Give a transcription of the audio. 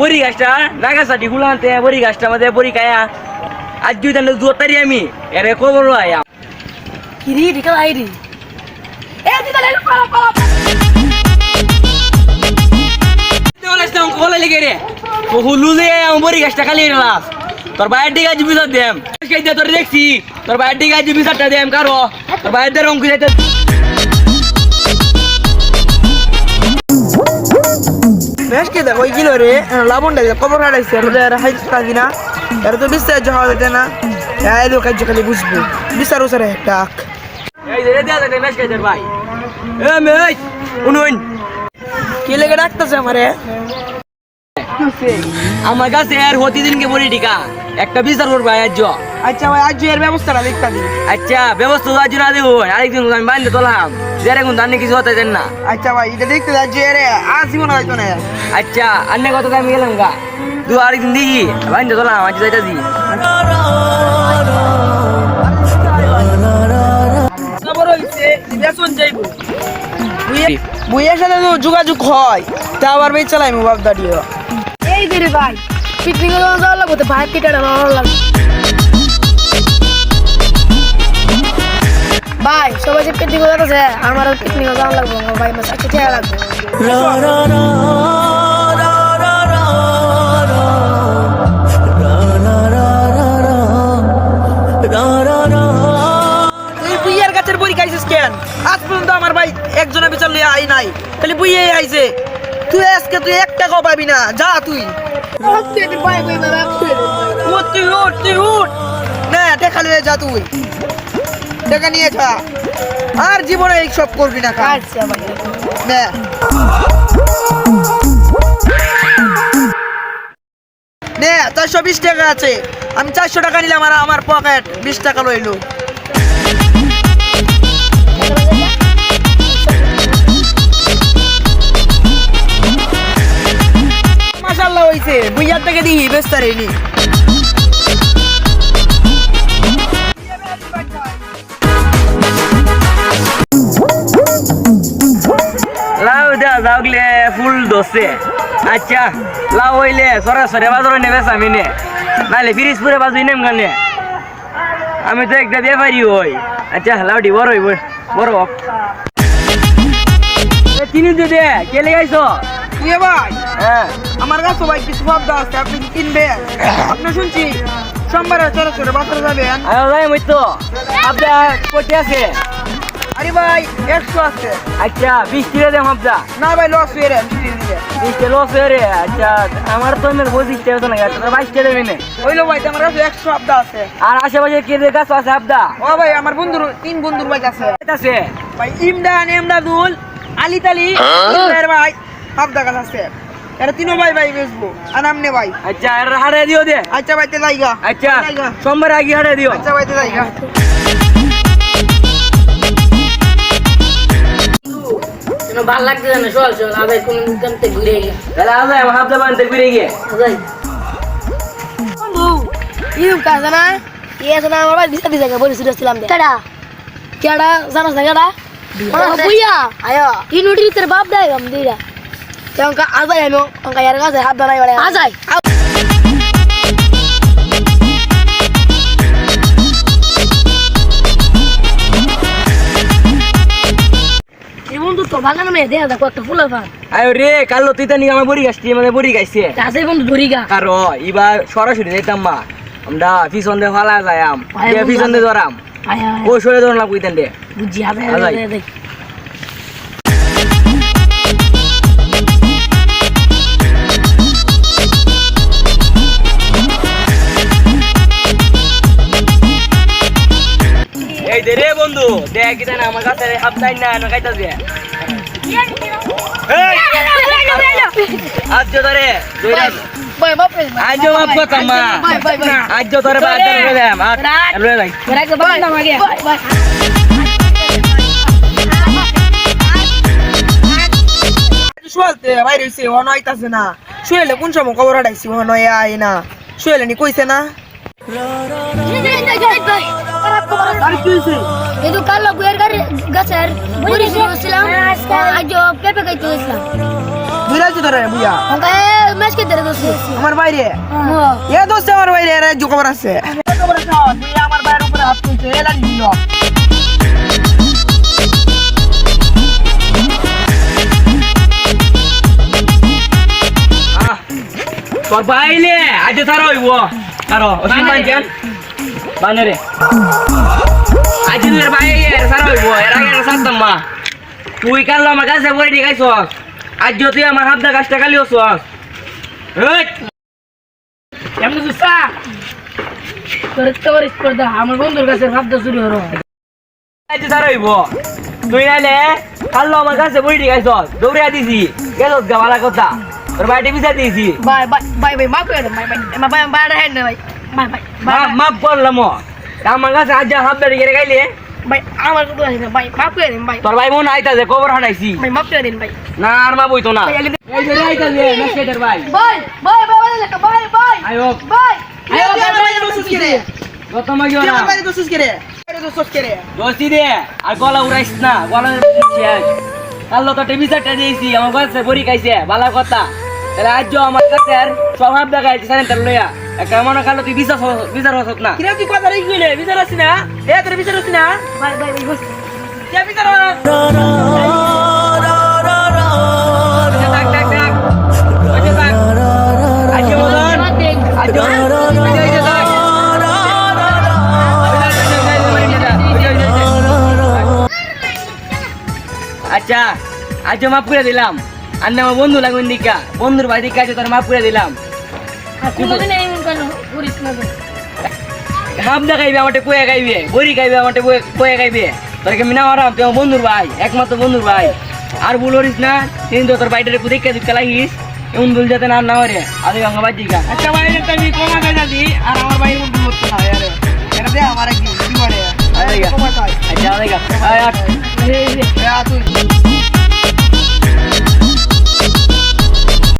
বড়ি গাছটা নাগাসাটি গুলান্তে বড়ি গাছটা আমাদের বড়ি খায়া। আজ দুই দিন জোর তারি আমি এরে খবর আয়া। কিরি রিকা আইরি এ পালা পালা রে। হুলু বড়ি গাছটা খালি রাস তোর বাইরের দিকে আজ বিচার দেম। সেই তোর দেখছি তোর বাইরের দিকে আজ বিচারটা দেম কারও। তোর দিয়ে রং যাইতে বেশকে দেখো রে ডাইছে কবর হারাইছে আর কাজি না এর তো বিস্তার জহা যেতে না? এই লোক খালি বুঝব। ডাক এই দেয়া খাইতে ভাই। এ উনুন। কি লেগে ডাকতেছে আমারে? আমার কাছে আর প্রতিদিনকে বলি টিকা একটা বিচার করব আজ আচ্ছা ভাই আজ এর ব্যবস্থাটা দেখতা আচ্ছা ব্যবস্থা আজ না দেবো আরেকদিন আমি বান্ধে তোলাম এখন ধানে কিছু হতে দেন না। আচ্ছা ভাই এটা দেখতে যাচ্ছি রে আজ জীবন হয়তো না আচ্ছা আন্নে কত আমি গেলাম গা? দু আরেকদিন দেখি বান্ধে তোলাম আজ যাইতা দি খবর হইছে বুইয়ের সাথে তো যোগাযোগ হয় তা আবার বেশ চালাই মো বাপ দাঁড়িয়ে এই দিরে ভাই পিকনিক যাওয়া লাগবো তো ভাই পিটাটা ভালো লাগবে ভাই সবাই যে পিকনিক যাচ্ছে আমার পিকনিক যাওয়া লাগবে ভাই মাছ আচ্ছা ঠিক লাগবে তুই বুইয়ের গাছের খাইছিস কেন আজ পর্যন্ত আমার ভাই একজনের বিচার লিয়ে আই নাই খালি বুইয়ে আইছে তুই আজকে তুই এক টাকাও পাবি না যা তুই তুই উঠ তুই উঠ না লিয়ে যা তুই টাকা নিয়ে যা আর জীবনে এই সব করবি না আচ্ছা চারশো বিশ টাকা আছে। আমি চারশো টাকা নিলাম আর আমার পকেট বিশ টাকা লইলো। মাসাল্লাহ হইছে। বুইয়ার থেকে দিই বেস্তারিনি লাউ দেওয়া যাওগলে ফুল দোষে আচ্ছা লাউ হইলে সরাসরি বাজারে নেবে আমি নে। নাহলে ফিরিজপুরে বাজু নেম গানে আমি তো একটা ব্যাপারি হই। আচ্ছা লাউডি বড় হইব বড় হোক চিনি দে দে কে লেগাইছ ইয়ে ভাই হ্যাঁ। আমার কাছে ভাই কিছু ভাবনা আছে আপনি কি কিনবেন? আপনি শুনছি সোমবারে চলে বাজারে যাবেন। আরে যাই মই তো। আপনার কোটি আছে? আরে ভাই একশো আছে। আচ্ছা বিশ টাকা দেম আপনার না ভাই লস হয়ে রে বিশ টাকা লস হয়ে রে আচ্ছা আমার তো এমনি পঁচিশ টাকা তো না তোর বাইশ টাকা দেবে না। হইল ভাই তো আমার কাছে একশো আবদা আছে। আর আশেপাশে কে গাছ আছে আপদা ও ভাই আমার বন্ধুর তিন বন্ধুর ভাই আছে। আছে? ভাই ইমদান এমদাদুল আলি তালি ভাই আবদা গাছ আছে। এরা তিনও ভাই ভাই বেচবো আর আমনে ভাই। আচ্ছা আর হারে দিও দে। আচ্ছা ভাইতে যাইগা। আচ্ছা সোমবার আগে হারে দিও। আচ্ছা ভাইতে যাইগা। ভালো লাগছে না চল চল আবার কোন কানতে ঘুরে গেলাম তাহলে আজ আমি হাফতে বানতে ঘুরে গিয়ে। যাই বন্ধু ইউম কাজ না ইয়ে না আমার ভাই দিশা দিশা বলি সুরে ছিলাম কেডা? কেডা? জানাস না কেডা? বুইয়া। আয়া। ই তোর বাপ দেয় গম দিরা তেমকা আজাই আমি কাছে হাত দানাই আজাই তো বাগান মে দেখা দেখো একটা ফুলের ফান আয় রে কালো তুই তো আমার বড়ি গাছটি মানে বড়ি গাইছে। আছে বন্ধু ধরি গা। কারও এবার সরাসরি যেতাম মা। আমরা পিছন দিয়ে ফালা যাইম আয় পিছন দিয়ে ধরাম। ও সরে ধরলাম কইতেন দে। বুঝি আজাই। আজাই। আজাই এই দে রে বন্ধু দেখ কি আমার কাছে হাফতাই না না খাইতা আজ ধরে আজ মাপ কথা মা বাই বাই বাই আজ ধরে দেম আর. শুয়ালতে ও নয়তাছে না শুয়েলে কোন সময় খবর হারাইছি ও নয় আয় না শুয়েলে নি কইছে না itu kalau gue kan gacer beri sih silang aja pepe kayak itu silang রাজি ধরে বুয়া ওকে ম্যাচ দেরে দোস্ত আমার বাইরে? এ দোস্ত আমার বাইরে এর রাজ্য খবর আছে। আছে আমার বাইরের উপরে হাত তুলছে এ লাগি দিল তোর বাইলে আজ তারা হইব তারো রে আজ তোর বাইলে তারা হইব এর আগে সারতাম মা তুই কাল আমার কাছে বই দিয়ে গাইছ আজ তুই আমার হাবদা গাছটা কালি হস এমন দুসা তোর তোর স্পর্ধা আমার বন্ধুর কাছে ভাবতে শুরু হলো আজ তারা হইব তুই নাইলে কাল আমার কাছে বই দিয়ে গাইছ দৌড়িয়া দিছি গেল গাওয়ালা কথা তোর বাড়িতে বিচার দিয়েছি বাই বাই বাই বাই মাফ করে বাই বাই মা বাই বাই হ্যান্ড বাই বাই বাই মাপ মাপ করলাম আমার কাছে আজ হাবদা দিকে গাইলে ভাই আমার কথা আছে ভাই মাফ করে দিন ভাই। তোর ভাই মন আইতাছে কবর হানাইছি ভাই মাফ করে দিন ভাই। না আর মা বইতো না। এই যে আইতাছে মেসকেটের ভাই ভাই। ভাই ভাই ভাই লেখা ভাই ভাই আয়ো ভাই। আয়ো, আমার বাইরে দোস্ত কে রে? মাগিও না আমার বাইরে দোস্ত কে রে? বাইরে দোস্ত কে রে? দোস্তি দে আর গলা উড়াইস না গলা শেষ। কাল তো টিভি সেটটা দিয়েছি আমার কাছে বড়ি খাইছে ভালো কথা। তাহলে আজ আমার কাছে আর স্বভাব দেখাইছে সারেন তার লইয়া। মনে কালো তুই বিচার বিচার না কিরা তুই কথা বিচার না এ তোর বিচার না ভাই ভাই বস কে বিচার। আচ্ছা আজ মাফ করে দিলাম আর না আমার বন্ধু লাগবেন দিকা বন্ধুর বাড়ি দিকা আছে তোর মাফ করে দিলাম কোনোদিন এমন কেন করিস না ভাই। হাম দা খাইবে আমাকে কয়ে খাইবে বড়ি খাইবে আমাকে কয়ে খাইবে তোরকে মিনা মারাম তুই বন্ধুর ভাই একমাত্র বন্ধুর ভাই আর ভুল করিস না কিন্তু তোর বাইটের দেখে দিতে লাগিস এমন ভুল যাতে না না হরে আদি গঙ্গা বাজিকা আচ্ছা বাইরে তুমি কমা গাজা দি আর আমার বাইরে মুখ করতে না यार এটা দে আমার কি কি করে আরে। আচ্ছা আরে গা। আয় আট। এই, এই, এ তুই